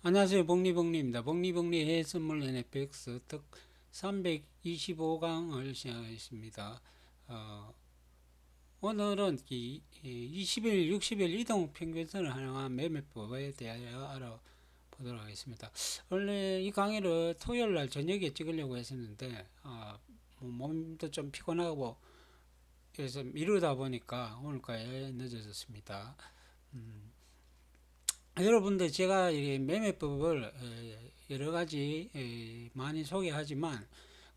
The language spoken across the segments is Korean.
안녕하세요. 복리복리입니다. 복리복리 해선물 NFX 특 325강을 시작하겠습니다. 어, 오늘은 이, 20일, 60일 이동 평균선을 활용한 매매법에 대하여 알아보도록 하겠습니다. 원래 이 강의를 토요일 날 저녁에 찍으려고 했었는데, 어, 뭐 몸도 좀 피곤하고, 그래서 미루다 보니까 오늘까지 늦어졌습니다. 음, 여러분들 제가 이 매매법을 에, 여러 가지 에, 많이 소개하지만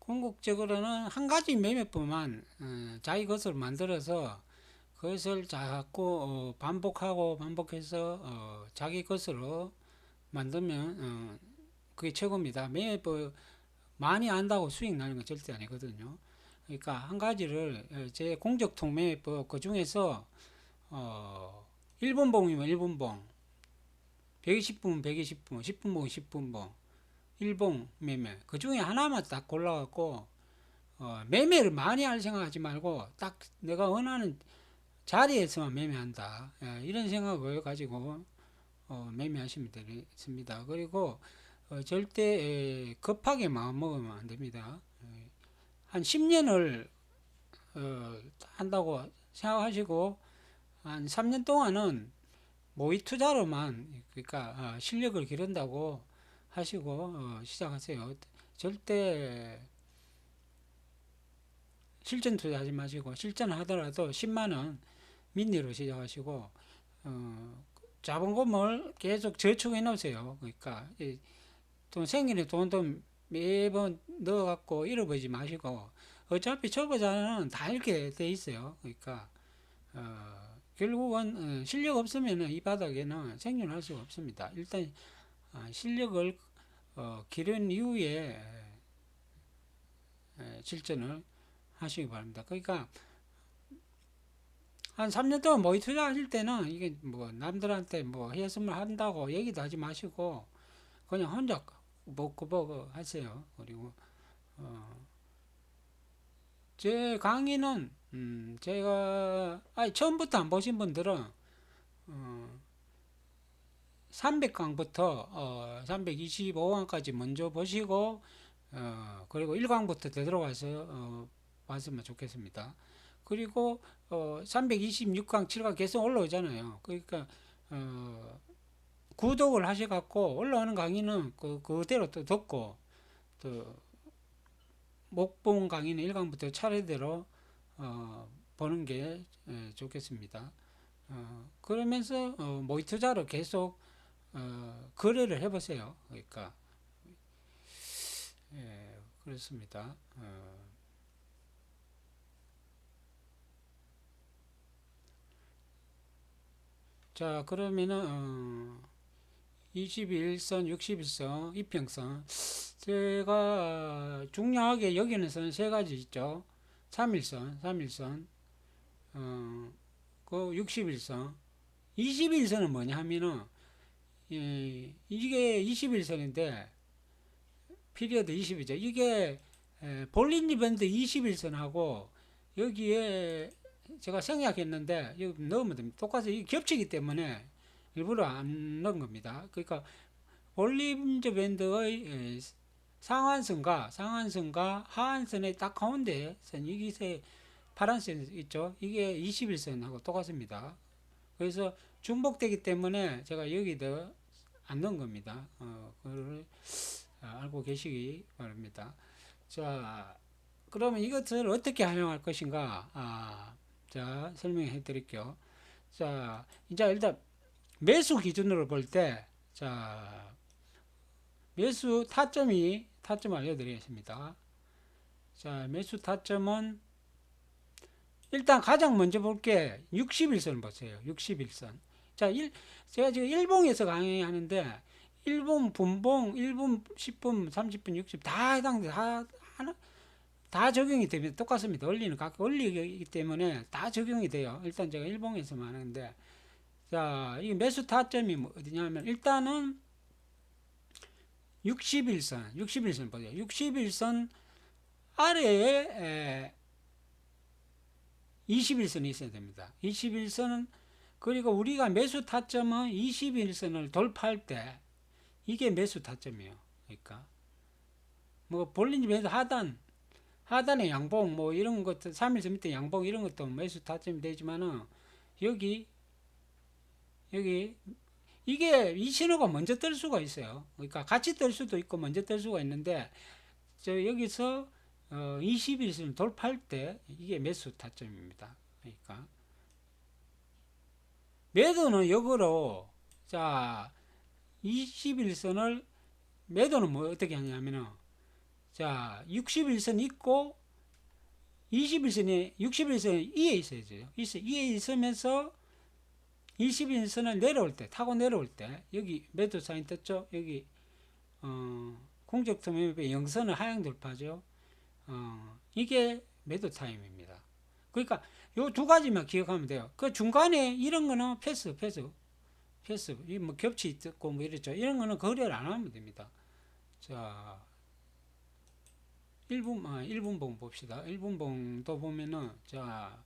궁극적으로는 한 가지 매매법만 어, 자기 것을 만들어서 그것을 자꾸 어, 반복하고 반복해서 어, 자기 것으로 만들면 어, 그게 최고입니다. 매매법 많이 안다고 수익 나는 건 절대 아니거든요. 그러니까 한 가지를 어, 제 공적통 매매법 그 중에서 어, 1분봉이면 1분봉 120분, 120분, 10분봉, 10분봉, 일봉 매매. 그 중에 하나만 딱 골라갖고, 어, 매매를 많이 할 생각하지 말고, 딱 내가 원하는 자리에서만 매매한다. 예, 이런 생각을 가지고, 어, 매매하시면 되겠습니다. 그리고, 어, 절대 에, 급하게 마음 먹으면 안 됩니다. 예, 한 10년을, 어, 한다고 생각하시고, 한 3년 동안은 모의 투자로만 그러니까 어, 실력을 기른다고 하시고 어, 시작하세요. 절대 실전 투자하지 마시고 실전 하더라도 10만 원 민리로 시작하시고 어, 자본금을 계속 저축해 놓으세요. 그러니까 돈 생기는 돈도 매번 넣어갖고 잃어버리지 마시고 어차피 초보자는 다 이렇게 돼 있어요. 그러니까 어, 결국은 어, 실력 없으면 이 바닥에는 생존할 수가 없습니다. 일단 어, 실력을 어, 기른 이후에 실전을 하시기 바랍니다. 그러니까 한 3년 동안 모의 투자하실 때는 이게 뭐 남들한테 뭐 해선물 한다고 얘기도 하지 마시고 그냥 혼자 먹고 먹고 하세요. 그리고 어, 제 강의는 음, 제가 아니 처음부터 안 보신 분들은 어, 300강부터 어, 325강까지 먼저 보시고 어, 그리고 1강부터 되돌아와서 어, 봤으면 좋겠습니다. 그리고 어, 326강, 7강 계속 올라오잖아요. 그러니까 어, 구독을 하셔갖고 올라오는 강의는 그, 그대로 또 듣고 또 목봉 강의는 1강부터 차례대로 어, 보는 게 에, 좋겠습니다. 어, 그러면서 어, 모의 투자로 계속 어, 거래를 해보세요. 그러니까 예, 그렇습니다. 어, 자 그러면은 어, 21선, 61선, 이평선 제가 중요하게 여기는 선 세 가지 있죠. 3일선, 3일선, 어, 그 60일선, 21선은 뭐냐 하면은, 예, 이게 21선인데, 피리어드 20이죠. 이게 에, 볼린 이벤트 21선하고 여기에 제가 생략했는데 여기 넣으면 됩니다. 똑같이 이 겹치기 때문에 일부러 안 넣은 겁니다. 그러니까 볼린저 밴드의 상한선과 상한선과 하한선의 딱 가운데 선 여기서 파란선 있죠. 이게 21선하고 똑같습니다. 그래서 중복되기 때문에 제가 여기도 안 넣은 겁니다. 어, 그거를 알고 계시기 바랍니다. 자, 그러면 이것을 어떻게 활용할 것인가? 아, 자, 설명해 드릴게요. 자, 이제 일단 매수 기준으로 볼 때, 자, 매수 타점이 타점 알려드리겠습니다. 자, 매수 타점은 일단 가장 먼저 볼 게 61선 보세요. 61선. 자, 1, 제가 지금 일봉에서 강의하는데 1분, 분봉, 1분, 10분, 30분, 60, 다 해당돼, 다, 하나, 다 적용이 됩니다. 똑같습니다. 원리는 각 원리이기 때문에 다 적용이 돼요. 일단 제가 일봉에서만 하는데, 자, 이 매수 타점이 뭐 어디냐면, 일단은 61선, 61선 보세요. 61선 아래에 21선이 있어야 됩니다. 21선은 그리고 우리가 매수 타점은 21선을 돌파할 때 이게 매수 타점이에요. 그러니까 뭐 볼린지 매수 하단 하단의 양봉 뭐 이런 것도 3일선 밑에 양봉 이런 것도 매수 타점이 되지만은 여기 여기 이게 이 신호가 먼저 뜰 수가 있어요. 그러니까 같이 뜰 수도 있고 먼저 뜰 수가 있는데 저 여기서 어 21선을 돌파할 때 이게 매수 타점입니다. 그러니까 매도는 역으로 자 21선을 매도는 뭐 어떻게 하냐면은 자 61선 있고 21선이 61선이 이에 있어야죠. 있어 이에 있으면서 21선을 내려올 때 타고 내려올 때 여기 매도 사인 떴죠. 여기 어 공적터미널 영선을 하향 돌파죠. 어 이게 매도 타임입니다. 그러니까 요 두 가지만 기억하면 돼요. 그 중간에 이런 거는 패스 패스 패스 이뭐 겹치 있고 뭐 이랬죠. 이런 거는 거래를 안 하면 됩니다. 자 1분 아 1분봉 봅시다. 1분봉도 보면은 자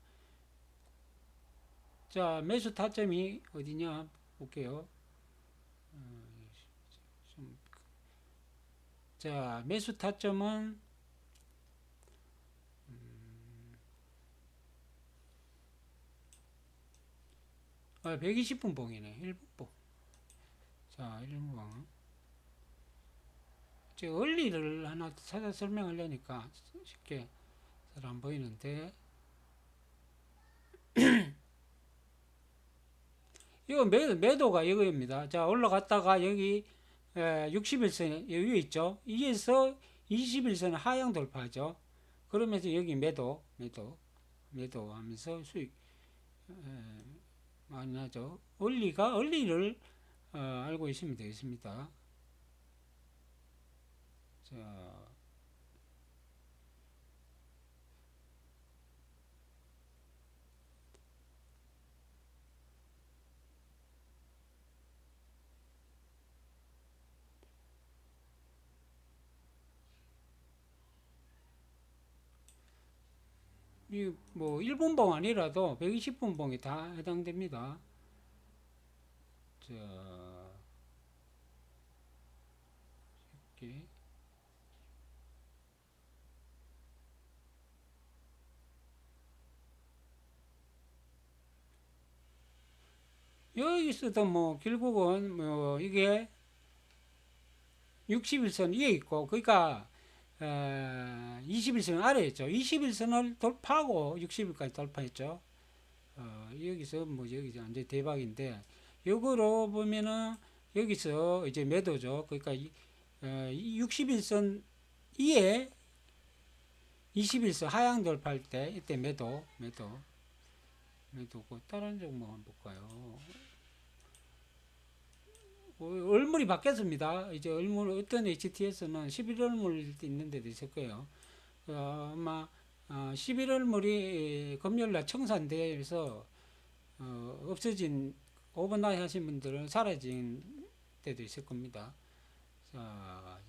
자, 매수 타점이 어디냐 볼게요. 어, 좀, 자, 매수 타점은 음, 아, 120분 봉이네. 1분 봉. 자, 1분 봉. 제 원리를 하나 찾아 설명하려니까 쉽게 잘 안 보이는데 이거 매, 매도가 이거입니다. 자, 올라갔다가 여기 61선 여기 있죠. 이에서 21선 하향 돌파죠. 그러면서 여기 매도, 매도, 매도 하면서 수익 에, 많이 나죠. 원리가 원리를 어, 알고 있으면 되겠습니다. 자, 이뭐 1분봉 아니라도 120분봉이 다 해당됩니다. 자, 쉽게 여기서도 뭐 결국은 뭐 이게 61선 위에 있고 그러니까 어, 21선 아래에 있죠. 21선을 돌파하고 60일까지 돌파했죠. 어, 여기서 뭐 여기서 완전 대박인데 요거로 보면은 여기서 이제 매도죠. 그러니까 이, 어, 61선 이에 21선 하향 돌파할 때 이때 매도 매도 매도고 다른 종목 한번 볼까요? 어, 얼물이 바뀌었습니다. 이제 얼물 어떤 HTS는 11월물 있는 데도 있을 거예요. 어, 아마 어, 11월물이 금요일 날 청산돼서 어, 없어진 오버나이 하신 분들은 사라진 때도 있을 겁니다. 자,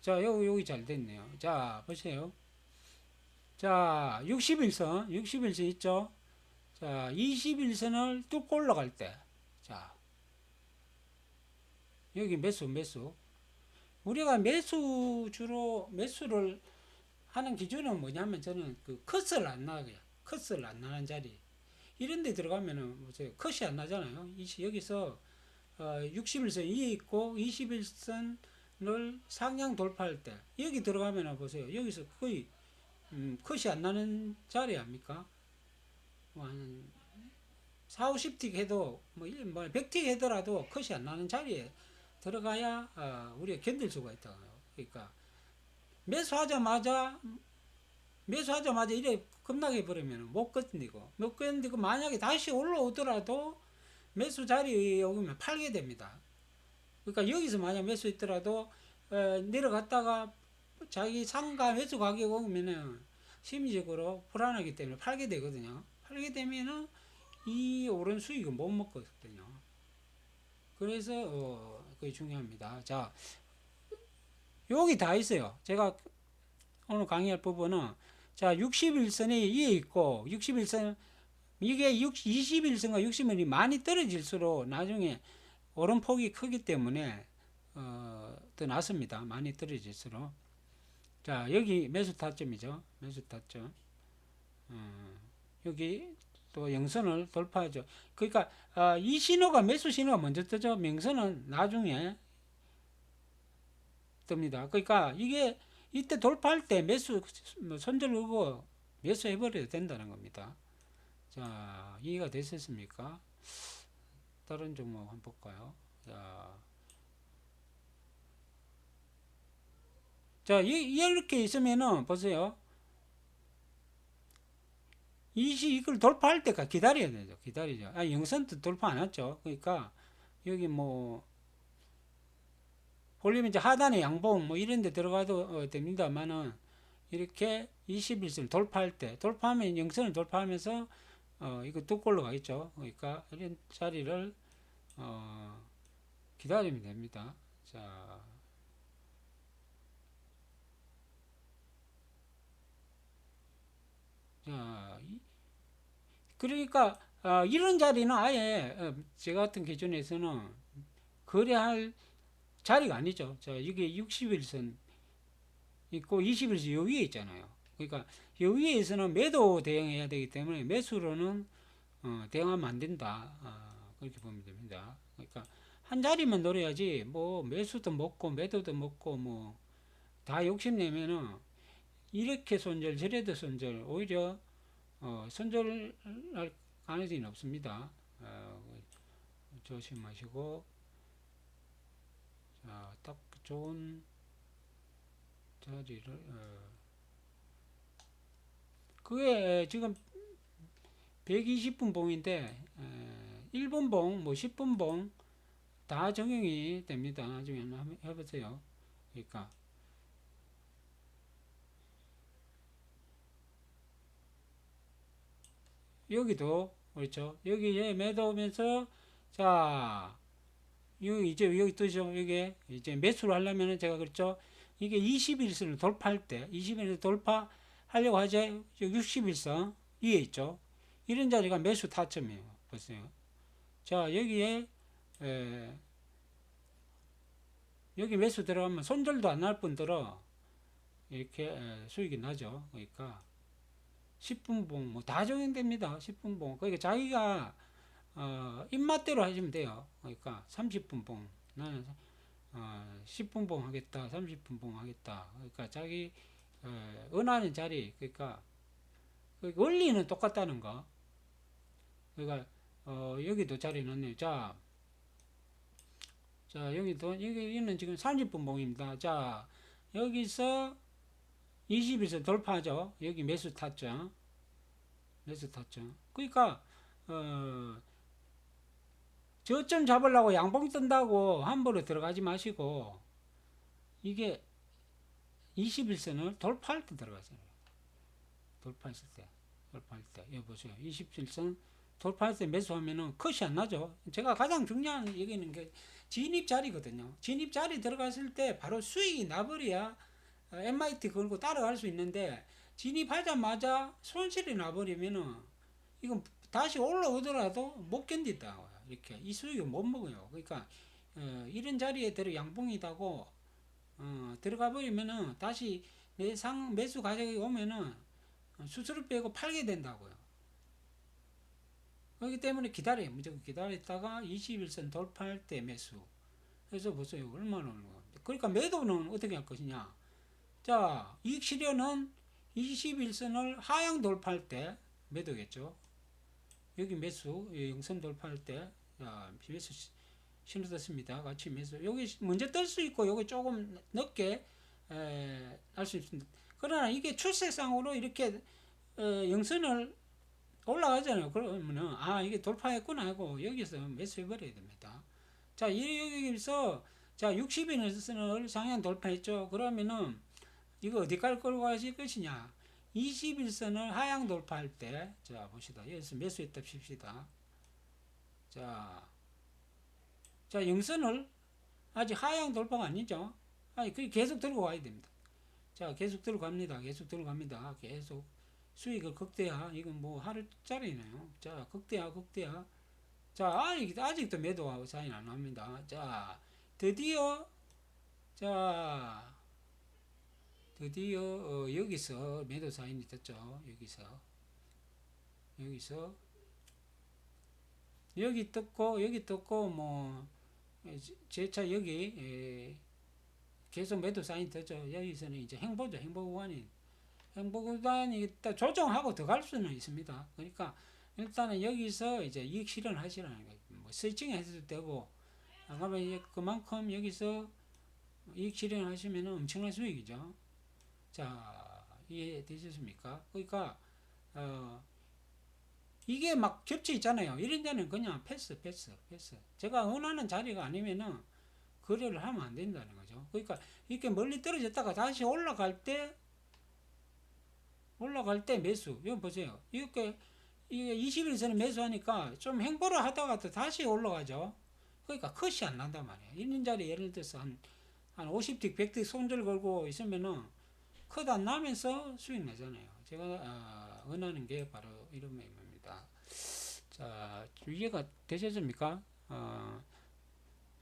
자 여기 여기 잘 됐네요. 자 보세요. 자 61선 61선 있죠. 자 21선을 뚫고 올라갈 때 자, 여기 매수, 매수. 우리가 매수, 주로 매수를 하는 기준은 뭐냐면 저는 그 컷을 안 나가요. 컷을 안 나는 자리. 이런 데 들어가면은 보세요. 컷이 안 나잖아요. 이- 여기서 어, 61선 위에 있고 21선을 상향 돌파할 때 여기 들어가면은 보세요. 여기서 거의 음, 컷이 안 나는 자리 아닙니까? 뭐한 4, 50틱 해도 뭐, 일- 뭐 100틱 해더라도 컷이 안 나는 자리에 들어가야 어, 우리가 견딜 수가 있다. 그러니까 매수하자마자 매수하자마자 이래 급락해 버리면 못 견디고 못 견디고 만약에 다시 올라오더라도 매수 자리에 오면 팔게 됩니다. 그러니까 여기서 만약 매수 있더라도 어, 내려갔다가 자기 상가 매수 가격 오면은 심리적으로 불안하기 때문에 팔게 되거든요. 팔게 되면은 이 오른 수익은 못 먹거든요. 그래서 어, 그게 중요합니다. 자, 여기 다 있어요. 제가 오늘 강의할 부분은 자 61선에 위에 있고 61선 이게 6, 21선과 60선이 많이 떨어질수록 나중에 오름폭이 크기 때문에 어, 더 낫습니다. 많이 떨어질수록. 자, 여기 매수 타점이죠. 매수 타점. 어, 여기 또 영선을 돌파하죠. 그러니까 아, 이 신호가 매수 신호가 먼저 뜨죠. 명선은 나중에 뜹니다. 그러니까 이게 이때 돌파할 때 매수 뭐 손절 그고 매수해 버려야 된다는 겁니다. 자, 이해가 되셨습니까? 다른 종목 한번 볼까요? 자, 자, 이, 이렇게 있으면은 보세요. 이시 이걸 돌파할 때까지 기다려야 되죠. 기다리죠. 아, 영선도 돌파 안 했죠. 그러니까 여기 뭐 볼륨 이제 하단에 양봉 뭐 이런 데 들어가도 어, 됩니다만은 이렇게 21선을 돌파할 때 돌파하면 영선을 돌파하면서 어, 이거 뚝 올라가겠죠. 그러니까 이런 자리를 어, 기다리면 됩니다. 자, 자, 이- 그러니까 아, 이런 자리는 아예 어, 제가 같은 기준에서는 거래할 자리가 아니죠. 자, 이게 60일선 있고 20일선 요 위에 있잖아요. 그러니까 요 위에서는 매도 대응해야 되기 때문에 매수로는 어, 대응하면 안 된다. 아, 그렇게 보면 됩니다. 그러니까 한 자리만 노려야지 뭐 매수도 먹고 매도도 먹고 뭐 다 욕심내면은 이렇게 손절 저래도 손절 오히려 어, 손절할 가능성이 없습니다. 어, 조심하시고 자, 딱 좋은 자리를 어. 그게 지금 120분 봉인데 에, 1분 봉, 뭐 10분 봉 다 적용이 됩니다. 나중에 한번 해보세요. 그러니까 여기도 그렇죠. 여기에 매도 오면서 자 여기 이제 여기 뜨죠. 이게 이제 매수를 하려면은 제가 그랬죠. 이게 21선을 돌파할 때 21선 돌파하려고 하죠. 61선 위에 있죠. 이런 자리가 매수 타점이에요. 보세요. 자 여기에 에, 여기 매수 들어가면 손절도 안 날 뿐더러 이렇게 에, 수익이 나죠. 그러니까 10분 봉, 뭐 다 적용됩니다. 10분 봉. 그러니까 자기가 어, 입맛대로 하시면 돼요. 그러니까 30분 봉. 나는 어, 10분 봉 하겠다. 30분 봉 하겠다. 그러니까 자기 어, 원하는 자리. 그러니까, 그러니까 원리는 똑같다는 거. 그러니까 어, 여기도 자리 넣네요. 자, 자 여기도 여기는 지금 30분 봉입니다. 자 여기서 20에서 돌파하죠. 여기 매수 탔죠. 매수 탔죠. 그러니까 어, 저점 잡으려고 양봉 뜬다고 함부로 들어가지 마시고 이게 21선을 돌파할 때 들어가세요. 돌파했을 때. 돌파할 때. 여기 보세요. 27선 돌파할 때 매수하면은 컷이 안 나죠. 제가 가장 중요한 얘기는 게 진입 자리거든요. 진입 자리 들어갔을 때 바로 수익이 나버려야 어, MIT 걸고 따라갈 수 있는데 진입하자마자 손실이 나버리면은 이건 다시 올라오더라도 못 견딘다 이렇게 이 수익을 못 먹어요. 그러니까 어, 이런 자리에 들어 양봉이다고 어, 들어가 버리면은 다시 매상 매수 가격이 오면은 수수료 빼고 팔게 된다고요. 그렇기 때문에 기다려요. 무조건 기다렸다가 21선 돌파할 때 매수. 그래서 보세요. 얼마나 오는 거. 그러니까 매도는 어떻게 할 것이냐. 자, 이익 실현은 21선을 하향 돌파할 때 매도겠죠. 여기 매수, 이 영선 돌파할 때, 자, 매수 시- 신호 떴습니다. 같이 매수. 여기 먼저 뜰 수 있고, 여기 조금 늦게, 에, 할수 있습니다. 그러나 이게 출세상으로 이렇게, 어, 영선을 올라가잖아요. 그러면은, 아, 이게 돌파했구나 하고, 여기서 매수해버려야 됩니다. 자, 이- 여기서, 자, 60인을 상향 돌파했죠. 그러면은, 이거 어디까지 끌고 가실 것이냐. 21선을 하향 돌파할 때, 자, 봅시다. 여기서 매수했다 칩시다. 자, 자, 영선을 아직 하향 돌파가 아니죠. 아니, 그 계속 들고 가야 됩니다. 자, 계속 들고 갑니다. 계속 들고 갑니다. 계속 수익을 극대화. 이건 뭐 하루짜리네요. 자, 극대화, 극대화. 자, 아직, 아직도 매도 사인 안 납니다. 자, 드디어, 자, 드디어, 어, 여기서 매도 사인이 떴죠. 여기서. 여기서. 여기 떴고, 여기 떴고, 뭐, 제차 여기, 에, 계속 매도 사인 떴죠. 여기서는 이제 행보죠. 행보 구간이. 행보 구간이 일단 조정하고 더갈 수는 있습니다. 그러니까 일단은 여기서 이제 이익 실현하시라는 거예요. 뭐 설정 해도 되고, 이제 그만큼 여기서 이익 실현하시면 엄청난 수익이죠. 자, 이해되셨습니까? 그러니까, 어, 이게 막 겹쳐 있잖아요. 이런 데는 그냥 패스, 패스, 패스. 제가 원하는 자리가 아니면은 거래를 하면 안 된다는 거죠. 그러니까 이렇게 멀리 떨어졌다가 다시 올라갈 때, 올라갈 때 매수. 이거 보세요. 이렇게, 이게 20일선에 매수하니까 좀 행보를 하다가 또 다시 올라가죠. 그러니까 컷이 안 난단 말이에요. 있는 자리 예를 들어서 한, 한 50틱, 100틱 손절 걸고 있으면은 컷안 나면서 수익 나잖아요. 제가 어, 원하는 게 바로 이런 매매입니다. 자, 이해가 되셨습니까? 어,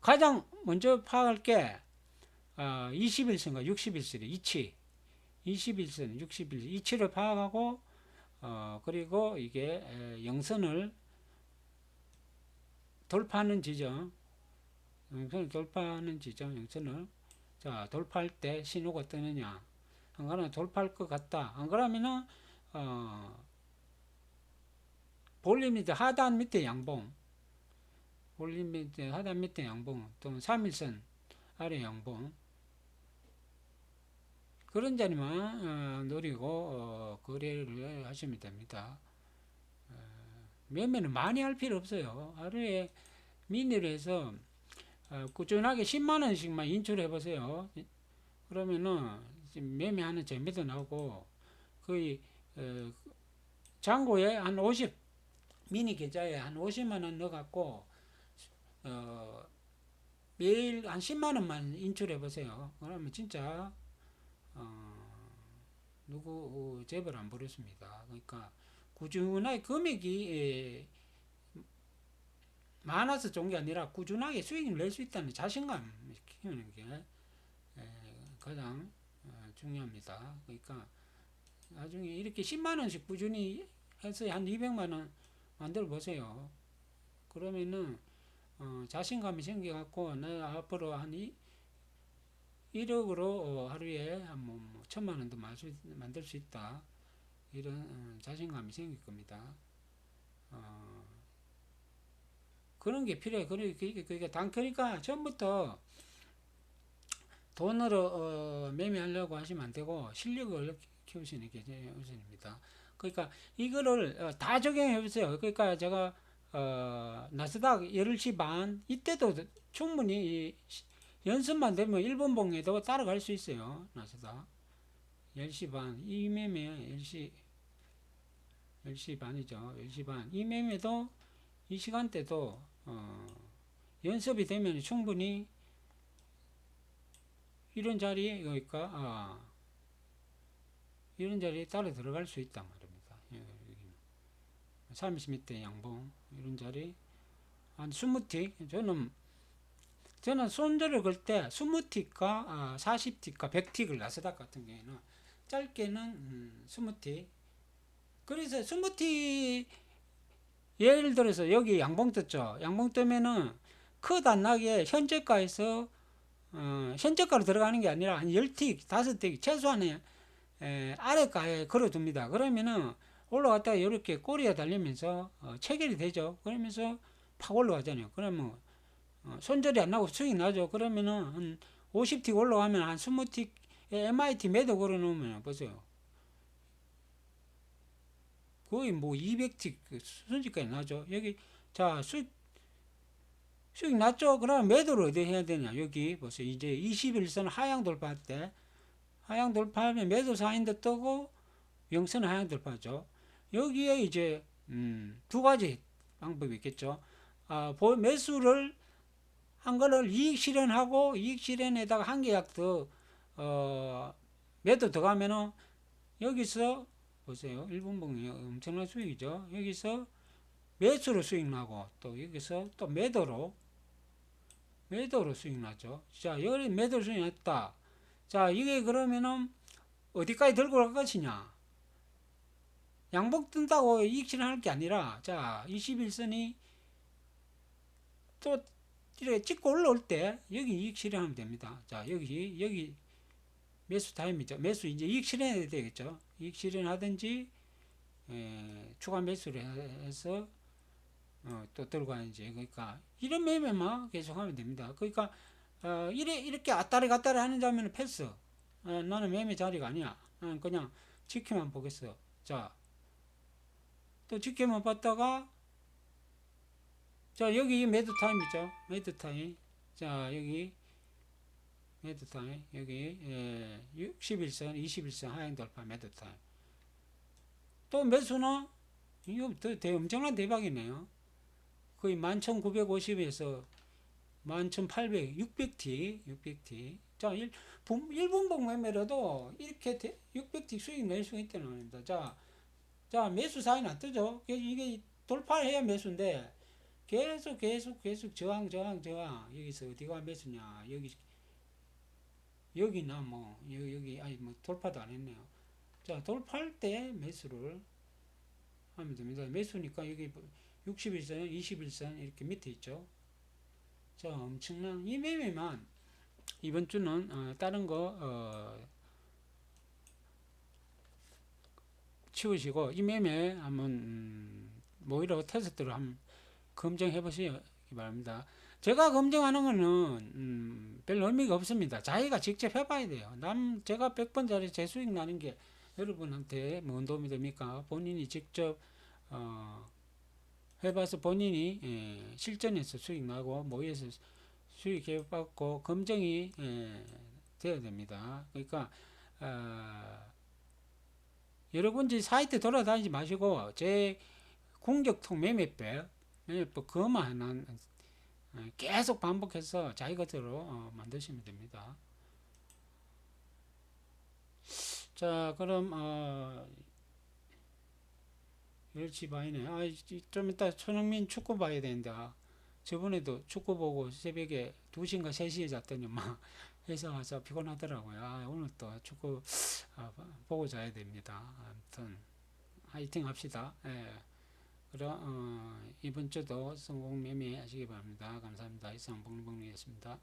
가장 먼저 파악할 게 어, 21선과 61선의 이치, 21선, 61선 이치를 파악하고 어, 그리고 이게 에, 영선을 돌파하는 지점, 영선을 돌파하는 지점, 영선을 자 돌파할 때 신호가 뜨느냐, 안 그러면 돌파할 것 같다. 안 그러면은 어, 볼륨 밑에 하단 밑에 양봉, 볼륨 밑에 하단 밑에 양봉, 또는 3일선 아래 양봉 그런 자리만 어, 노리고 어, 거래를 하시면 됩니다. 어, 매매는 많이 할 필요 없어요. 하루에 미니로 해서 어, 꾸준하게 10만 원씩만 인출해 보세요. 그러면은 매매하는 재미도 나오고 거의 어, 잔고에 한 50 미니 계좌에 한 50만 원 넣어갖고 어, 매일 한 10만 원만 인출해 보세요. 그러면 진짜 어, 누구 어, 재벌 안 부르습니다. 그러니까 꾸준하게 금액이 에, 많아서 좋은 게 아니라 꾸준하게 수익을 낼 수 있다는 자신감 키우는 게 에, 가장 어, 중요합니다. 그러니까 나중에 이렇게 10만 원씩 꾸준히 해서 한 200만 원 만들어 보세요. 그러면은 어, 자신감이 생겨갖고 나 앞으로 한 이, 1억으로 어, 하루에 한뭐 뭐, 천만 원도 만들, 수 있다. 이런 어, 자신감이 생길 겁니다. 어, 그런 게 필요해. 그러니까, 그러니까 단 그러니까 처음부터 돈으로 어, 매매하려고 하시면 안 되고 실력을 키우시는 게 우선입니다. 그러니까 이거를 어, 다 적용해 보세요. 그러니까 제가 어, 나스닥 10시 반 이때도 충분히 연습만 되면 일본 봉에도 따라갈 수 있어요. 나스닥 10시 반 이 매매 10시 10시 반이죠. 10시 반. 이 매매도 이 시간대도 어, 연습이 되면 충분히 이런 자리에 그러니까 아, 이런 자리에 따라 들어갈 수 있단 말입니다. 예, 30m 양봉 이런 자리 한 20틱 저는 저는 손절을 걸 때 20틱과 아, 40틱과 100틱을 나스닥 같은 경우에는 짧게는 음, 20틱 그래서 20틱 예를 들어서 여기 양봉 떴죠. 양봉 뜨면은 컷 안 나게 현재가에서 어, 현재가로 들어가는 게 아니라 한 10틱, 5틱 최소한의 에, 아래가에 걸어둡니다. 그러면은 올라갔다가 이렇게 꼬리가 달리면서 어, 체결이 되죠. 그러면서 팍 올라가잖아요. 그러면 어, 손절이 안 나고 수익 나죠. 그러면은 한 50틱 올라가면 한 20틱 MIT 매도 걸어 놓으면 보세요. 거의 뭐 200틱 순식간에 나죠. 여기 자 수익 수익 났죠. 그럼 매도를 어디 해야 되냐? 여기 보세요. 이제 21선 하향 돌파할 때 하향 돌파하면 매도 사인도 뜨고 영선 하향 돌파죠. 여기에 이제 음, 두 가지 방법이 있겠죠. 아, 매수를 한 거를 이익 실현하고 이익 실현에다가 한 계약 더 어, 매도 들어가면은 여기서 보세요. 1분봉이 엄청난 수익이죠. 여기서 매수로 수익 나고 또 여기서 또 매도로 매도로 수익 나죠. 자, 여기 매도로 수익 났다. 자, 이게 그러면은 어디까지 들고 갈 것이냐? 양복 뜬다고 이익 실현할 게 아니라 자, 21선이 또 이렇게 찍고 올라올 때 여기 이익 실현하면 됩니다. 자, 여기 여기 매수 타임이죠. 매수 이제 이익 실현해야 되겠죠. 이익 실현하든지 에, 추가 매수를 해서 어, 또 들고 가는지 그러니까 이런 매매만 계속하면 됩니다. 그러니까 어, 이래 이렇게 왔다리 갔다리 하는 자면은 패스. 어, 나는 매매 자리가 아니야. 나는 그냥 지켜만 보겠어. 자, 또 지켜만 봤다가 자 여기 매도 타임이죠. 매도 타임. 자 여기 매도 타임 여기 예, 61선, 21선 하향 돌파 매도 타임. 또 매수는 이거 더 대, 엄청난 대박이네요. 거의 11,950에서 11,800, 600T, 600T. 자, 1, 분, 1분봉 매매라도 이렇게 대, 600T 수익 낼 수 있다는 겁니다. 자, 자, 매수 사인 안 뜨죠? 이게- 돌파해야 매수인데, 계속, 계속, 계속 저항, 저항, 저항. 여기서 어디가 매수냐? 여기, 여기나 뭐, 여기, 여기, 아니, 뭐, 돌파도 안 했네요. 자, 돌파할 때 매수를 하면 됩니다. 매수니까 여기 61선, 21선 이렇게 밑에 있죠. 자, 엄청난 이 매매만 이번 주는 어, 다른 거 어, 치우시고 이 매매 한번 음, 모이로 테스트로 한번 검증해 보시기 바랍니다. 제가 검증하는 거는 음, 별 의미가 없습니다. 자기가 직접 해봐야 돼요. 남 제가 100번짜리 제 수익 나는 게 여러분한테 뭔 도움이 됩니까? 본인이 직접 어, 해봐서 본인이 예, 실전에서 수익 나고 모의에서 수익 해받고 검증이 예, 되어야 됩니다. 그러니까 어, 여러 군지 사이트 돌아다니지 마시고 제 공격통 매매법 매매법 한- 어, 계속 반복해서 자기 것대로 어, 만드시면 됩니다. 자, 그럼 어, 10시 반이네. 아, 이- 좀 이따 손흥민 축구 봐야 되는데 아, 저번에도 축구 보고 새벽에 2시인가 3시에 잤더니 막 회사 와서 피곤하더라고요. 아, 오늘 또 축구 아, 보고 자야 됩니다. 아무튼 화이팅 합시다. 예. 그럼 어, 이번 주도 성공 매매 하시기 바랍니다. 감사합니다. 이상 봉봉리였습니다.